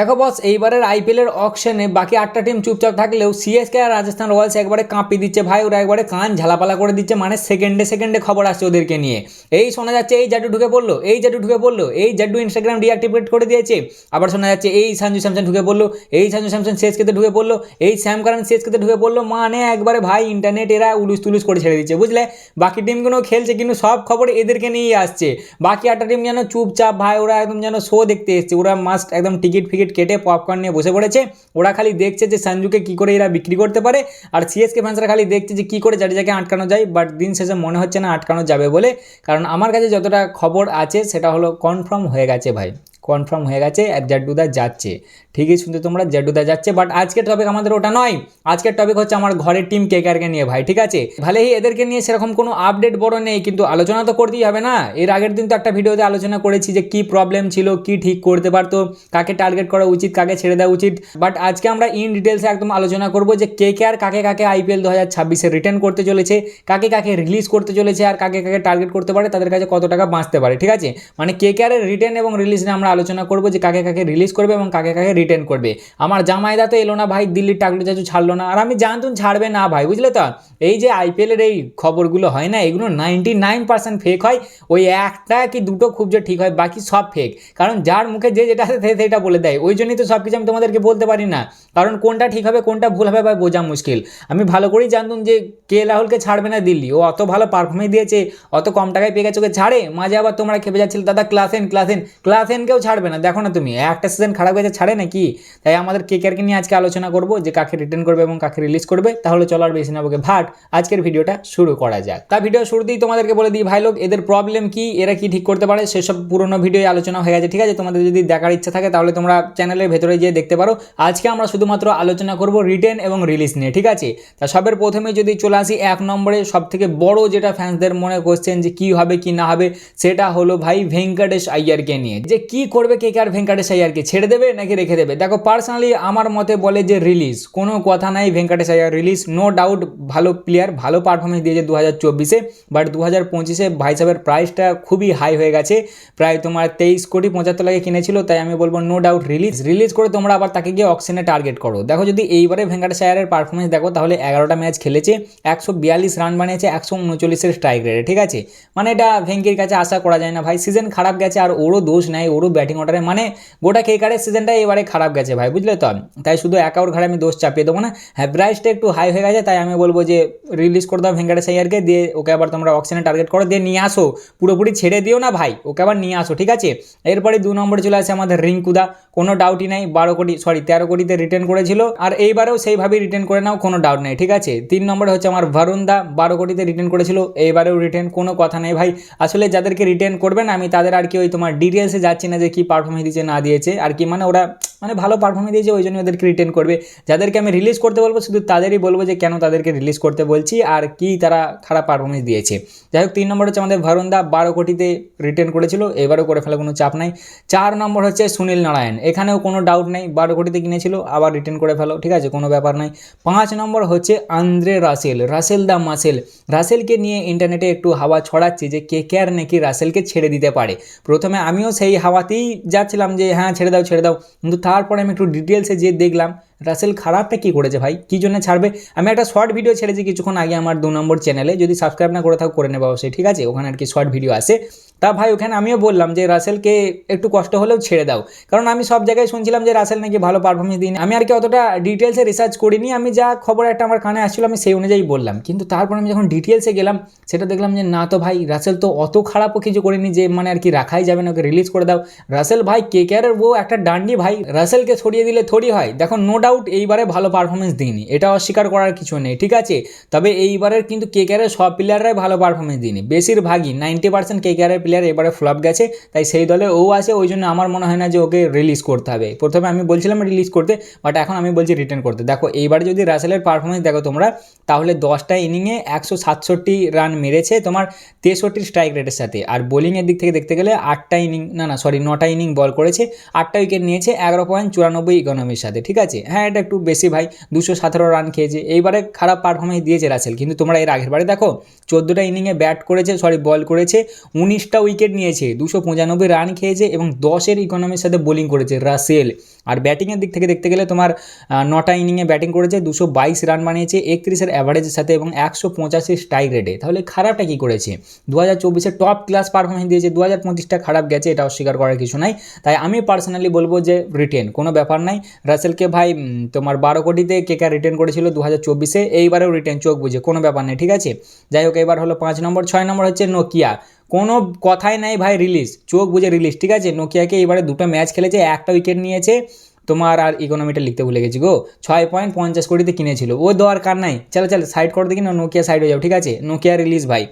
দেখো বস এইবারের আইপিএলের অকশনে বাকি আটটা টিম চুপচাপ থাকলেও সিএসকে আর রাজস্থান রয়্যালস একবারে কাঁপিয়ে দিচ্ছে। ভাই, ওরা একবারে কান ঝালাপালা করে দিচ্ছে মানে সেকেন্ডে সেকেন্ডে খবর আসছে ওদেরকে নিয়ে। এই শোনা যাচ্ছে, এই জাডু ঢুকে পড়ল, এই জাডু ঢুকে পড়ল, এই জাডু ইনস্টাগ্রাম ডিঅ্যাক্টিভেট করে দিয়েছে। আবার শোনা যাচ্ছে, এই সঞ্জু স্যামসন ঢুকে পড়ল, এই সঞ্জু স্যামসন সিএসকেতে ঢুকে পড়ল, এই স্যাম কারণ সিএসকেতে ঢুকে পড়ল মানে একবারে ভাই ইন্টারনেট এরা উলুস তুলুস করে ছেড়ে দিচ্ছে, বুঝলে? বাকি টিমগুলো খেলছে কিন্তু সব খবর এদেরকে নিয়েই আসছে। বাকি আটটা টিম যেন চুপচাপ, ভাই, ওরা একদম যেন শো দেখতে এসছে, ওরা মাস্ট একদম টিকিট ফিকিট কেটে পপকর্ন নিয়ে বসে পড়েছে। ওরা খালি দেখছে যে সঞ্জুকে কী করে এরা বিক্রি করতে পারে আর সিএসকে ফ্যান্সরা খালি দেখছে যে কী করে জাডেজাকে আটকানো যায় বাট দিন শেষে মনে হচ্ছে না আটকানো যাবে বলে। কারণ আমার কাছে যতটা খবর আছে সেটা হলো কনফার্ম হয়ে গেছে ভাই। কনফার্ম হয়ে গেছে জাড্ডুদা যাচ্ছে। ঠিকই শুনতে তোমরা জাড্ডুদা যাচ্ছে বাট আজকের টপিক আমাদের ওটা নয়। আজকের টপিক হচ্ছে আমার ঘরের টিম কেকারকে নিয়ে, ভাই, ঠিক আছে? ভালেই এদেরকে নিয়ে সেরকম কোনো আপডেট বড় নেই, কিন্তু আলোচনা তো করতেই হবে না। এর আগের দিন তো একটা ভিডিওতে আলোচনা করেছি যে কি প্রবলেম ছিল, কি ঠিক করতে পারতো, কাকে টার্গেট করা উচিত, কাকে ছেড়ে দেওয়া উচিত। বাট আজকে আমরা ইন ডিটেলসে একদম আলোচনা করব যে কে কে আর কাকে কাকে আইপিএল দু হাজার ছাব্বিশে রিটার্ন করতে চলেছে, কাকে কাকে রিলিজ করতে চলেছে, আর কাকে কাকে টার্গেট করতে পারে, তাদের কাছে কত টাকা বাঁচতে পারে, ঠিক আছে? মানে কে কে আর রিটার্ন এবং রিলিজ নিয়ে আমরা আলোচনা করব যে কাকে কাকে রিলিজ করবে এবং কাকে কাকে রিটার্ন করবে। আমার জামাইদা তো এলো না ভাই, দিল্লির টাকলু চাচু ছাড়লো না। আর আমি জানতুন ছাড়বে না ভাই, বুঝলে তো? এই যে আইপিএলের এই খবরগুলো হয় না, এগুলো নাইনটি নাইন পার্সেন্ট ফেক হয়। ওই একটা কি দুটো খুব যে ঠিক হয়, বাকি সব ফেক কারণ যার মুখে যে যেটা আছে সে সেটা বলে দেয়। ওই জন্যই তো সব কিছু আমি তোমাদেরকে বলতে পারি না। কারণ কোনটা ঠিক হবে, কোনটা ভুল হবে ভাই, বোঝা মুশকিল। আমি ভালো করেই জানতুম যে কে রাহুলকে ছাড়বে না দিল্লি। ও অত ভালো পারফরমেন্স দিয়েছে, অত কম টাকায় পেয়ে গেছে, ওকে ছাড়ে। মাঝে আবার তোমরা খেপে যাচ্ছিল, দাদা class N class N class এনকেও ছাড়বে না। দেখো না তুমি, একটা সিজন খারাপ হয়েছে ছাড়ে নাকি? তাই আমাদের কে কেয়ারকে নিয়ে আজকে আলোচনা করব, যে কাকে রিটার্ন করবে এবং কাকে রিলিজ করবে, তাহলে চলো আর বেশি না বকে ভাট, আজকের ভিডিওটা শুরু করা যাক। তা ভিডিও শুরু শুরুতেই তোমাদেরকে বলে দিই ভাই লোক, এদের প্রবলেম কি, এরা কি ঠিক করতে পারে, সেসব পুরোনো ভিডিও আলোচনা হয়ে গেছে, ঠিক আছে? তোমাদের যদি দেখার ইচ্ছা থাকে, তাহলে তোমরা চ্যানেলের ভেতরে গিয়ে দেখতে পারো। আজকে আমরা শুধুমাত্র আলোচনা করব রিটার্ন এবং রিলিজ নিয়ে, ঠিক আছে? তা সবের প্রথমে যদি চলে আসি, এক নম্বরে সব থেকে বড় যেটা ফ্যান্সদের মনে কোশ্চেন যে কি হবে, কি না হবে, সেটা হলো ভাই ভেঙ্কটেশ আইয়ারকে নিয়ে। যে কি করবে কে আর ভেঙ্কটেশ আইয়ারকে ছেড়ে দেবে নাকি রেখে দেবে? দেখো পার্সোনালি আমার মতে বলে যে রিলিজ কোনো কথা নাই Venkatesh Iyer release no doubt ভালো প্লেয়ার ভালো পারফরমেন্স দিয়েছে দু হাজার চব্বিশে বাট দু হাজার পঁচিশে ভাই সাহেবের প্রাইসটা খুবই হাই হয়ে গেছে। প্রায় তোমার তেইশ কোটি পঁচাত্তর লাখে কিনেছিল, তাই আমি বলব নো ডাউট রিলিজ রিলিজ করে তোমরা আবার তাকে গিয়ে অকশনে টার্গেট করো। দেখো, যদি এইবারে ভেঙ্কটেশ আয়ারের পারফরমেন্স দেখো, তাহলে এগারোটা ম্যাচ খেলেছে, একশো বিয়াল্লিশ রান বানিয়েছে, একশো উনচল্লিশের স্ট্রাইক রেটে ঠিক আছে? মানে এটা ভেঙ্কির কাছে আশা করা যায় না। ভাই সিজন খারাপ গেছে, আর ওরও দোষ নাই, ওরও ব্যাটিং অর্ডারে মানে গোটা কেকারের সিজনটা এবারে খারাপ গেছে ভাই, বুঝলে তো? তাই শুধু একা ওর ঘরে আমি দোষ চাপিয়ে দেবো না। হ্যাঁ প্রাইসটা একটু হাই হয়ে গেছে, তাই আমি বলব যে রিলিজ করে দাও ভেঙ্কটেশ আইয়ারকে, দিয়ে ওকে আবার তোমরা অকশনে টার্গেট করো, দিয়ে নিয়ে আসো। পুরোপুরি ছেড়ে দিও না ভাই, ওকে আবার নিয়ে আসো, ঠিক আছে? এরপরে দু নম্বরে চলে আসে আমাদের রিঙ্কুদা। কোনো ডাউটই নাই, বারো কোটি সরি তেরো কোটিতে রিটার্ন করেছিল, আর এইবারেও সেইভাবেই রিটার্ন করে নাও, কোনো ডাউট নেই, ঠিক আছে? তিন নম্বরে হচ্ছে আমার ভারুন্দা বারো কোটিতে রিটার্ন করেছিল, এইবারেও রিটার্ন কোনো কথা নেই ভাই। আসলে যাদেরকে রিটার্ন করবেন আমি তাদের আর কি ওই তোমার ডিটেলসে যাচ্ছি না যে কী পারফরমেন্স দিয়েছে না দিয়েছে? আর কি মানে ওরা মানে ভালো পারফরমেন্স দিয়েছে, ওই জন্য ওদেরকে রিটেন করবে। যাদেরকে আমি রিলিজ করতে বলব, শুধু তাদেরই বলব যে, কেন তাদেরকে রিলিজ করতে বলছি আর কি তারা খারাপ পারফরমেন্স দিয়েছে। যাই হোক, তিন নম্বর হচ্ছে আমাদের ভারুন্দা বারো কোটিতে রিটার্ন করেছিল, এবারও করে ফেলা কোনো চাপ নাই। চার নম্বর হচ্ছে সুনীল নারায়ণ, এখানেও কোনো ডাউট নেই, বারো কোটিতে কিনেছিল, আবার রিটার্ন করে ফেলো, ঠিক আছে, কোনো ব্যাপার নাই। পাঁচ নম্বর হচ্ছে Andre Russell Russell the muscle. রাসেলকে নিয়ে ইন্টারনেটে একটু হাওয়া ছড়াচ্ছে যে, কে কে আর নাকি রাসেলকে ছেড়ে দিতে পারে। প্রথমে আমিও সেই হাওয়াতেই যাচ্ছিলাম যে হ্যাঁ ছেড়ে দাও ছেড়ে দাও। কিন্তু তারপরে আমি একটু ডিটেলসে যে দেখলাম, রাসেল খারাপটা কী করেছে ভাই? কী জন্য ছাড়বে? আমি একটা শর্ট ভিডিও ছেড়েছি কিছুক্ষণ আগে আমার দু নম্বর চ্যানেলে যদি সাবস্ক্রাইব না করে থাকো, করে নেব অবশ্যই, ঠিক আছে? ওখানে আর কি শর্ট ভিডিও আসে। তা ভাই, ওখানে আমিও বললাম যে, রাসেলকে একটু কষ্ট হলেও ছেড়ে দাও। কারণ আমি সব জায়গায় শুনছিলাম যে, রাসেল নাকি ভালো পারফরমেন্স দিন। আমি আর কি অতটা ডিটেলসে রিসার্চ করিনি। আমি যা খবর একটা আমার কানে আসছিল, আমি সেই অনুযায়ী বললাম। কিন্তু তারপর আমি যখন ডিটেলসে গেলাম, সেটা দেখলাম যে, না তো ভাই, রাসেল তো অত খারাপও কিছু করেনি যে মানে আর কি রাখাই যাবে না, ওকে রিলিজ করে দাও। রাসেল ভাই, কে কেয়ারের বউ একটা ডান্ডি ভাই, রাসেলকে ছড়িয়ে দিলে থরি হয়। দেখো নো ডাউট এইবারে ভালো পারফরমেন্স দিইনি। এটা অস্বীকার করার কিছু নেই, ঠিক আছে? তবে এইবারের কিন্তু কে কেয়ারের সব প্লেয়াররাই ভালো পারফরমেন্স দিইনি। বেশিরভাগই নাইনটি পার্সেন্ট কে কেয়ারের প্লেয়ার এবারে ফ্লপ গেছে, তাই সেই দলে ও আছে, ওই জন্য আমার মনে হয় না যে ওকে রিলিজ করতে হবে। প্রথমে আমি বলছিলাম রিলিজ করতে বাট এখন আমি বলছি রিটার্ন করতে। দেখো, এইবারে যদি রাসেলের পারফরমেন্স দেখো তোমরা, তাহলে দশটা ইনিংয়ে একশো সাতষট্টি রান মেরেছে তোমার তেষট্টি স্ট্রাইক রেটের সাথে। আর বোলিংয়ের দিক থেকে দেখতে গেলে আটটা ইনিং না না সরি নটা ইনিং বল করেছে, আটটা উইকেট নিয়েছে এগারো পয়েন্ট চুরানব্বই ইকোনমির সাথে, ঠিক আছে? হ্যাঁ এটা একটু বেশি ভাই, দুশো সতেরো রান খেয়েছে। এইবারে খারাপ পারফরমেন্স দিয়েছে রাসেল কিন্তু তোমরা এর আগের বারে দেখো, চোদ্দোটা ইনিংয়ে ব্যাট করেছে সরি বল করেছে, উনিশটা উইকেট নিয়েছে। দুশো পঁচানব্বই রান খেয়েছে এবং দশের ইকোনমির সাথে বোলিং করেছে রাসেল। আর ব্যাটিংয়ের দিক থেকে দেখতে গেলে তোমার নটা ইনিংয়ে ব্যাটিং করেছে, দুশো বাইশ রান বানিয়েছে, একত্রিশের অ্যাভারেজের সাথে এবং একশো পঁচাশি স্ট্রাইক রেটে তাহলে খারাপটা কী করেছে? দু হাজার চব্বিশে টপ ক্লাস পারফরমেন্স দিয়েছে দু হাজার পঁচিশটা খারাপ গেছে, এটা অস্বীকার করার কিছু নাই। তাই আমি পার্সোনালি বলব যে রিটেন কোনো ব্যাপার নাই। রাসেলকে ভাই তোমার বারো কোটিতে কেকা রিটেন করেছিল দু হাজার চব্বিশে, এইবারেও রিটেন চোখ বুঝে, কোনো ব্যাপার নেই, ঠিক আছে? যাই হোক, এবার হলো পাঁচ নম্বর, ছয় নম্বর হচ্ছে নোকিয়া কোনো কথাই নাই ভাই রিলিজ চোখ বুঝে রিলিজ ঠিক আছে? নোকিয়াকে এবারে দুটো ম্যাচ খেলেছে, একটা উইকেট নিয়েছে, তোমার আর ইকোনমিটা লিখতে ভুলে গেছি গো। ছয় পয়েন্ট পঞ্চাশ কোটিতে কিনেছিল, ও দরকার নাই। চলো চলো সাইড করে দেখি না নোকিয়া সাইড হয়ে যাও, ঠিক আছে? নোকিয়া রিলিজ ভাই।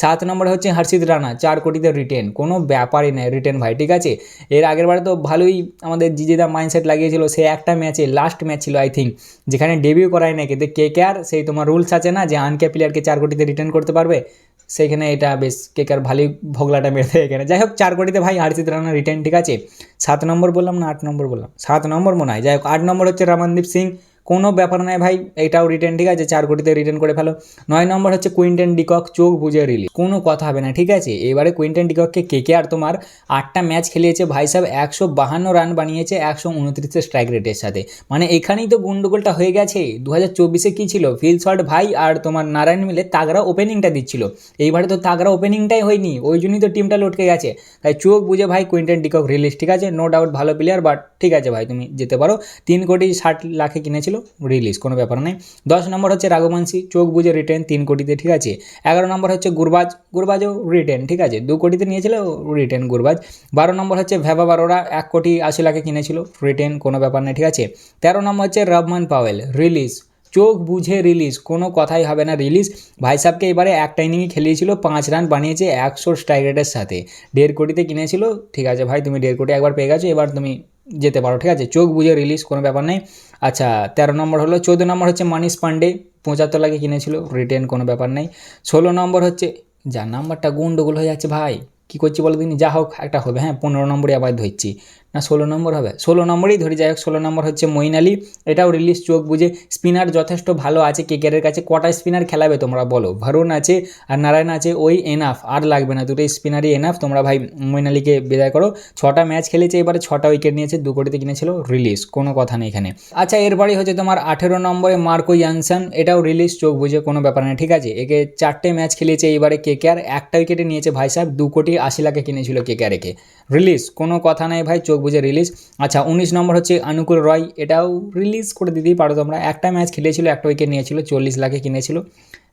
সাত নম্বর হচ্ছে হর্ষিত রানা, চার কোটিতে রিটেন কোনো ব্যাপারই নেই রিটেন ভাই, ঠিক আছে? এর আগের বারে তো ভালোই আমাদের জিজেদা মাইন্ডসেট লাগিয়েছিল, সে একটা ম্যাচে লাস্ট ম্যাচ ছিল আই থিঙ্ক যেখানে ডেবিউ করায় না কিন্তু কে কে আর সেই তোমার রুলস আছে না যে আনকে প্লেয়ারকে চার কোটিতে রিটার্ন করতে পারবে। সেইখানে এটা বেশ কেকার ভালোই ভোগলাটা মেরে দেয় এখানে। যাই হোক, চার কোটিতে ভাই হার্ষিত রানা রিটার্ন ঠিক আছে। সাত নম্বর বললাম না, আট নম্বর বললাম। সাত নম্বর মনে হয়। যাই হোক, আট নম্বর হচ্ছে রামানদীপ সিং। কোনো ব্যাপার নয় ভাই এটাও রিটার্ন ঠিক আছে? চার কোটিতে রিটার্ন করে ফেলো। নয় নম্বর হচ্ছে কুইন্টেন ডিকক চোখ বুঝে রিলিজ কোনো কথা হবে না, ঠিক আছে? এবারে কুইন্টেন ডিকককে কে কে আর তোমার আটটা ম্যাচ খেলিয়েছে? ভাই সাহেব একশো বাহান্ন রান বানিয়েছে, একশো উনত্রিশের স্ট্রাইক রেটের সাথে। মানে এখানেই তো গুন্ডগোলটা হয়ে গেছে। দু হাজার চব্বিশে কী ছিল? ফিল শট ভাই আর তোমার নারায়ণ মিলে তাগড়া ওপেনিংটা দিচ্ছিল। এইবারে তো তাগড়া ওপেনিংটাই হয়নি, ওই জন্যই তো টিমটা লটকে গেছে। তাই চোখ বুঝে ভাই কুইন্টেন ডিকক রিলিজ ঠিক আছে? নো ডাউট ভালো প্লেয়ার বাট ঠিক আছে ভাই, তুমি যেতে পারো। তিন কোটি ষাট লাখে কিনেছিল। রিলিজ কোনো ব্যাপার নেই দশ নম্বর হচ্ছে রাঘবংশী চোখ বুঝে রিটেন তিন কোটিতে, ঠিক আছে? এগারো নম্বর হচ্ছে গুরবাজ, গুরবাজও রিটেন ঠিক আছে? দু কোটিতে নিয়েছিল রিটেন গুরবাজ। বারো নম্বর হচ্ছে ভেবা বারোরা, এক কোটি আশি লাখে কিনেছিল রিটেন কোনো ব্যাপার নেই ঠিক আছে? তেরো নম্বর হচ্ছে রবমান পাওয়েল রিলিজ চোখ বুঝে রিলিজ কোনো কথাই হবে না রিলিজ ভাই সাহেবকে এবারে একটা ইনিংয়ে খেলিয়েছিল, পাঁচ রান বানিয়েছে একশো স্ট্রাইক রেটের সাথে। দেড় কোটিতে কিনেছিল, ঠিক আছে ভাই, তুমি দেড় কোটি একবার পেয়ে গেছো, এবার তুমি যেতে পারো, ঠিক আছে? চোখ বুঝে রিলিজ কোনো ব্যাপার নেই। আচ্ছা তেরো নম্বর হলো, চোদ্দ নম্বর হচ্ছে মানিস পান্ডে, পঁচাত্তর লাগে কিনেছিল রিটেন কোনো ব্যাপার নেই। ষোলো নম্বর হচ্ছে যা নাম্বারটা গুন্ডগোল হয়ে যাচ্ছে ভাই, কী করছি বলো দিন? যা হোক একটা হবে হ্যাঁ পনেরো নম্বরে আবার ধরছি। না ষোলো নম্বর হবে? ষোলো নম্বরেই ধরি, যাই হোক, ষোলো নম্বর হচ্ছে মইন আলী এটাও রিলিজ চোখ বুঝে। স্পিনার যথেষ্ট ভালো আছে কেকেরের কাছে। কটা স্পিনার খেলাবে তোমরা বলো? ভারুন আছে আর নারায়ণ আছে। ওই এনাফ আর লাগবে না। দুটো স্পিনারই এনাফ তোমরা ভাই মইন আলীকে বিদায় করো। ছটা ম্যাচ খেলেছে, এবারে ছটা উইকেট নিয়েছে, দু কোটিতে কিনেছিল রিলিজ কোনো কথা নেই এখানে। আচ্ছা এরপরেই হচ্ছে তোমার আঠেরো নম্বরে মার্কো ইয়ানসন এটাও রিলিজ চোখ বুঝে, কোনো ব্যাপার নেই, ঠিক আছে? একে চারটে ম্যাচ খেলিয়েছে এবারে কে কে আর একটা উইকেটে নিয়েছে ভাই সাহেব, দু কোটি আশি লাখে কিনেছিল কে কে আর রিলিজ কোনো কথা নাই ভাই, চোখ বুঝে রিলিজ আচ্ছা উনিশ নম্বর হচ্ছে অনুকূল রয়। এটাও রিলিজ করে দিতেই পারো তোমরা। একটা ম্যাচ খেলেছিল, একটা উইকেট নিয়েছিল, চল্লিশ লাখে কিনেছিল।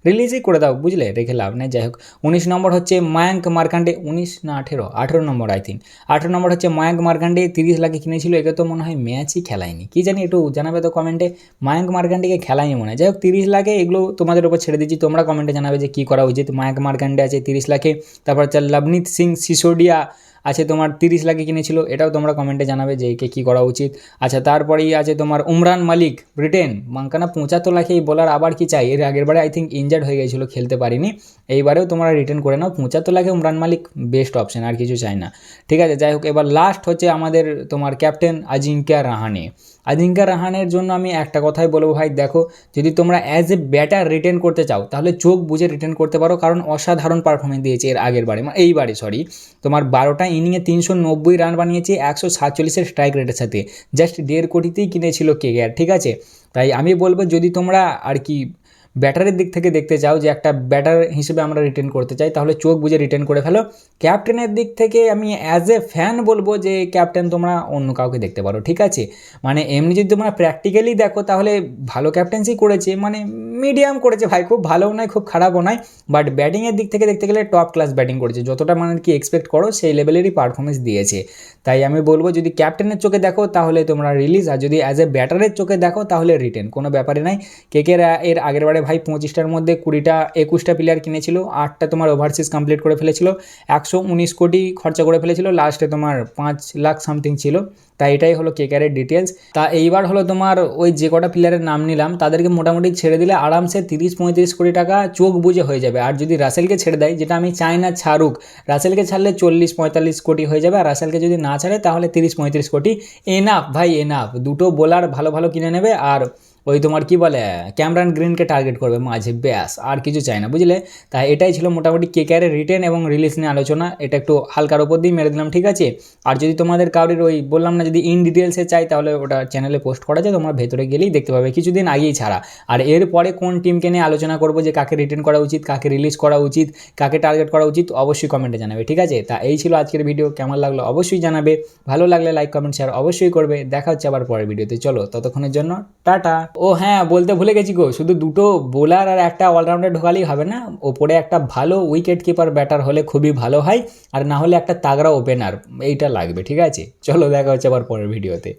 রিলিজই করে দাও, বুঝলে? রেখে লাভ নেই, যাই হোক। উনিশ নম্বর হচ্ছে মায়াঙ্ক মার্কান্ডে, উনিশ না আঠেরো আঠেরো নম্বর আই থিঙ্ক আঠেরো নম্বর হচ্ছে মায়াঙ্ক মার্কান্ডে, তিরিশ লাখে কিনেছিল। একে তো মনে হয় ম্যাচই খেলায়নি। কি জানি একটু জানাবে তো কমেন্টে মায়াঙ্ক মার্কান্ডেকে খেলায়নি মনে হয়। যাই হোক, তিরিশ লাখে এগুলো তোমাদের উপর ছেড়ে দিচ্ছি। তোমরা কমেন্টে জানাবে যে কী করা উচিত। মায়াঙ্ক মার্কান্ডে আছে তিরিশ লাখে। তারপর হচ্ছে লবনীত সিং, সিসোডিয়া আছে তোমার তিরিশ লাখে কিনেছিল, এটাও তোমরা কমেন্টে জানাবে যে একে কী করা উচিত। আচ্ছা তারপরেই আছে তোমার উমরান মালিক, ব্রিটেন মাঙ্কানা পঁচাত্তর লাখে এই বলার আবার কি চাই এর আগের বারে আই থিঙ্ক ইনজার্ড হয়ে গেছিল, খেলতে পারিনি। এইবারেও তোমরা রিটার্ন করে নাও, পঁচাত্তর লাখে উমরান মালিক বেস্ট অপশন আর কিছু চাই না। ঠিক আছে, যাই হোক, এবার লাস্ট হচ্ছে আমাদের তোমার ক্যাপ্টেন আজিঙ্কা রাহানে। আজিঙ্কা রাহানের জন্য আমি একটা কথাই বলব ভাই, দেখো, যদি তোমরা অ্যাজ এ ব্যাটার রিটার্ন করতে চাও, তাহলে চোখ বুঝে রিটার্ন করতে পারো, কারণ অসাধারণ পারফরমেন্স দিয়েছে এর আগের বারে মানে এইবারে সরি তোমার বারোটা ইনিংয়ে তিনশো নব্বই রান বানিয়েছে, একশো সাতচল্লিশের স্ট্রাইক রেটের সাথে জাস্ট দেড় কোটিতেই কিনেছিল কে ঠিক আছে? তাই আমি বলব, যদি তোমরা আর কি ব্যাটারের দিক থেকে দেখতে চাও যে একটা ব্যাটার হিসেবে আমরা রিটার্ন করতে চাই, তাহলে চোখ বুঝে রিটার্ন করে ফেলো। ক্যাপ্টেনের দিক থেকে আমি অ্যাজ এ ফ্যান বলব যে ক্যাপ্টেন তোমরা অন্য কাউকে দেখতে পারো, ঠিক আছে? মানে এমনি যদি তোমরা প্র্যাকটিক্যালি দেখো, তাহলে ভালো ক্যাপ্টেন্সি করেছে মানে মিডিয়াম করেছে ভাই, খুব ভালোও নয়, খুব খারাপও নয়। বাট ব্যাটিংয়ের দিক থেকে দেখতে গেলে টপ ক্লাস ব্যাটিং করেছে, যতটা মানে কি এক্সপেক্ট করো, সেই লেভেলেরই পারফরমেন্স দিয়েছে। তাই আমি বলব যদি ক্যাপ্টেনের চোখে দেখো, তাহলে তোমরা রিলিজ আর যদি অ্যাজ এ ব্যাটারের চোখে দেখো, তাহলে রিটেন কোনো ব্যাপারে নাই। কে এর আগের বারে ভাই পঁচিশটার মধ্যে কুড়িটা, একুশটা প্লেয়ার কিনেছিল, আটটা তোমার ওভারসিজ কমপ্লিট করে ফেলেছিল, একশো উনিশ কোটি খরচা করে ফেলেছিল লাস্টে তোমার পাঁচ লাখ সামথিং ছিল। তাই এটাই হলো কেকারের ডিটেলস তা এইবার হলো তোমার ওই যে কটা প্লেয়ারের নাম নিলাম, তাদেরকে মোটামুটি ছেড়ে দিলে আরামসে তিরিশ পঁয়ত্রিশ কোটি টাকা চোখ বুঝে হয়ে যাবে। আর যদি রাসেলকে ছেড়ে দেয়, যেটা আমি চাই না ছাড়ুক রাসেলকে ছাড়লে চল্লিশ পঁয়তাল্লিশ কোটি হয়ে যাবে, আর রাসেলকে যদি না ছাড়ে, তাহলে তিরিশ পঁয়ত্রিশ কোটি। এনাফ ভাই এনাফ দুটো বোলার ভালো ভালো কিনে নেবে, আর ওই তোমার কি বলে ক্যামরান গ্রিনকে টার্গেট করবে মাঝে, ব্যাস, আর কিছু চাই না, বুঝলে? তাই এটাই ছিল মোটামুটি কেকেআরের রিটেন এবং রিলিজ নিয়ে আলোচনা, এটা একটু হালকার ওপর দিয়ে মেরে দিলাম, ঠিক আছে? আর যদি তোমাদের কারোর ওই বললাম না যদি ইন ডিটেলসে চাই, তাহলে ওটা চ্যানেলে পোস্ট করা যায়, তোমরা ভেতরে গেলেই দেখতে পাবে, কিছুদিন আগেই ছাড়া। আর এরপরে কোন টিমকে নিয়ে আলোচনা করব, যে কাকে রিটেন করা উচিত, কাকে রিলিজ করা উচিত, কাকে টার্গেট করা উচিত, অবশ্যই কমেন্টে জানাবে, ঠিক আছে? তা এই ছিল আজকের ভিডিও কেমন লাগল অবশ্যই জানাবে, ভালো লাগলে লাইক কমেন্ট শেয়ার অবশ্যই করবে, দেখা হচ্ছে আবার পরের ভিডিওতে চলো, ততক্ষণের জন্য, টাটা! ও হ্যাঁ বলতে ভুলে গেছি গো। শুধু দুটো বোলার আর একটা অলরাউন্ডার ঢোকালেই হবে না। ওপরে একটা ভালো উইকেট কিপার ব্যাটার হলে খুবই ভালো হয়। আর না হলে একটা তাগড়া ওপেনার এইটা লাগবে, ঠিক আছে? চলো দেখা হচ্ছে আবার পরের ভিডিওতে